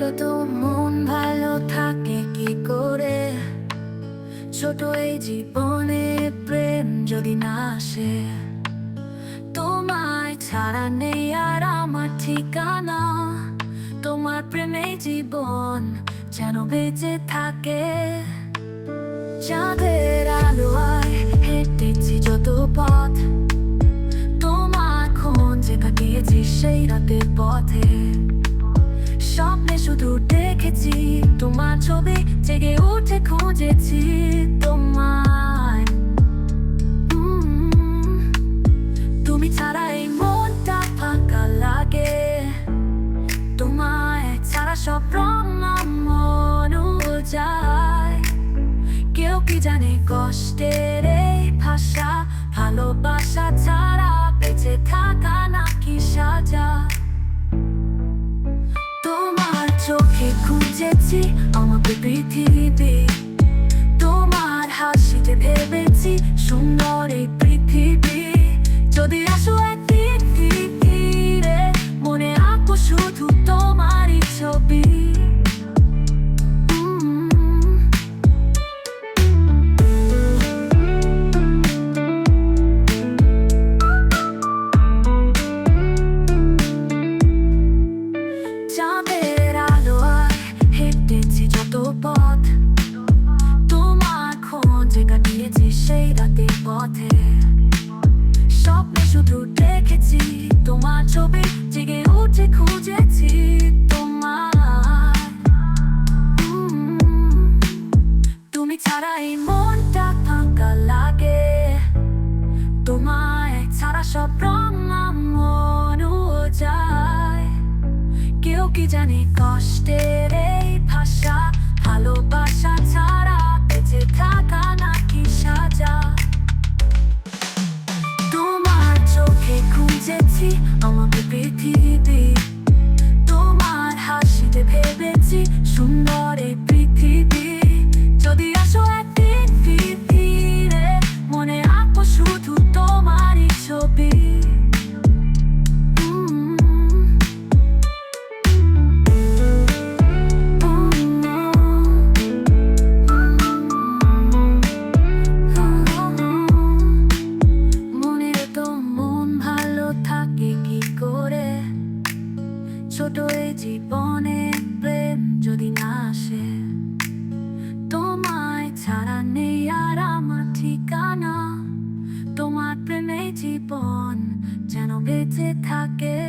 মেয়েরও তো মন ভালো থাকে কি করে? ছোট এই জীবনে প্রেম যদি না আসে, তোমায় ছাড়া নেই আর আমার ঠিকানা। তোমার প্রেমে জীবন যেন বেঁচে থাকে। চাঁদের আলোয় হেঁটেছি যত পথ, তোমার খোঁজে থাকিয়েছি সেই রাতের পথে। শুধু দেখেছি। তোমার ছবি জেগে উঠে খুঁজেছি উম, তুমি ছাড়া এই মনটা ফাঁকা লাগে। তোমায় ছাড়া সব খুঁজেছি আমাকে পৃথিবী তোমার হাসিতে ভেবেছি সুন্দর কি জানি কষ্টের এই ভাষা, ভালোবাসা ছাড়া বেঁচে থাকা নাকি সাজা। তোমার চোখে খুঁজেছি আমাকে পৃথিবী। তোমার হাসিতে ভেবেছি সুন্দর এই জীবনে প্রেম যদি না আসে, তোমায় ছাড়া নেই আর আমার ঠিকানা। তোমার প্রেমে জীবন যেন বেঁচে থাকে।